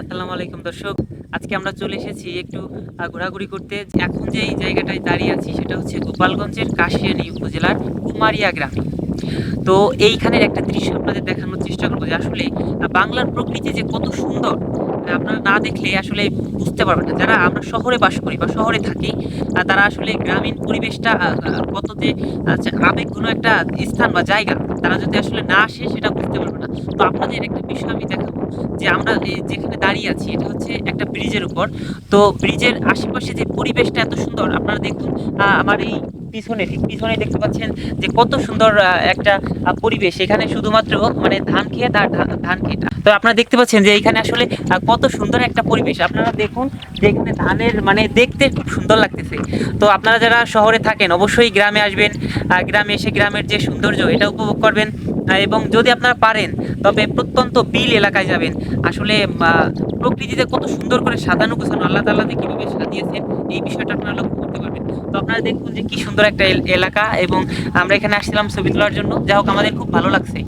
আসসালামু আলাইকুম, দর্শক। আজকে আমরা চলে এসেছি একটু ঘোরাঘুরি করতে। এখন যে এই জায়গাটায় দাঁড়িয়ে আছি সেটা হচ্ছে গোপালগঞ্জের কাশিয়ানী উপজেলার কুমারিয়া গ্রামে। তো এইখানের একটা দৃশ্য আপনাদের দেখানোর চেষ্টা করব যে আসলে বাংলার প্রকৃতি যে কত সুন্দর আপনারা না দেখলে আসলে বুঝতে পারবেন না। যারা আমরা শহরে বাস করি বা শহরে থাকি তারা আসলে গ্রামীণ পরিবেশটা কত যে আবেগঘন একটা স্থান বা জায়গা, তারা যদি আসলে না আসে সেটা বুঝতে পারবে না। তো আপনাদের একটা বিষয় আমি দেখাবো, যে আমরা যেখানে দাঁড়িয়ে আছি, এটা হচ্ছে একটা ব্রিজের উপর। তো ব্রিজের আশেপাশে যে পরিবেশটা এত সুন্দর, আপনারা দেখুন আমার এই পিছনে, ঠিক পিছনে দেখতে পাচ্ছেন যে কত সুন্দর একটা পরিবেশ। এখানে শুধুমাত্র মানে ধান খেয়ে আর ধান খেয়ে তো আপনারা দেখতে পাচ্ছেন যে এখানে আসলে কত সুন্দর একটা পরিবেশ। আপনারা দেখুন যে এখানে ধানের মানে দেখতে খুব সুন্দর লাগতেছে। তো আপনারা যারা শহরে থাকেন, অবশ্যই গ্রামে আসবেন। গ্রামে এসে গ্রামের যে সৌন্দর্য, এটা উপভোগ করবেন। এবং যদি আপনারা পারেন, তবে প্রত্যন্ত বিল এলাকায় যাবেন। আসলে প্রকৃতিতে কত সুন্দর করে সাজানো গোছানো, আল্লাহ তাল্লাহ কীভাবে সাজিয়েছেন, এই বিষয়টা আপনারা লক্ষ্য করতে পারবেন। আপনারা দেখুন যে কি সুন্দর একটা এল- এলাকা এবং আমরা এখানে আসছিলাম ছবি তোলার জন্য। যা হোক, আমাদের খুব ভালো লাগছে।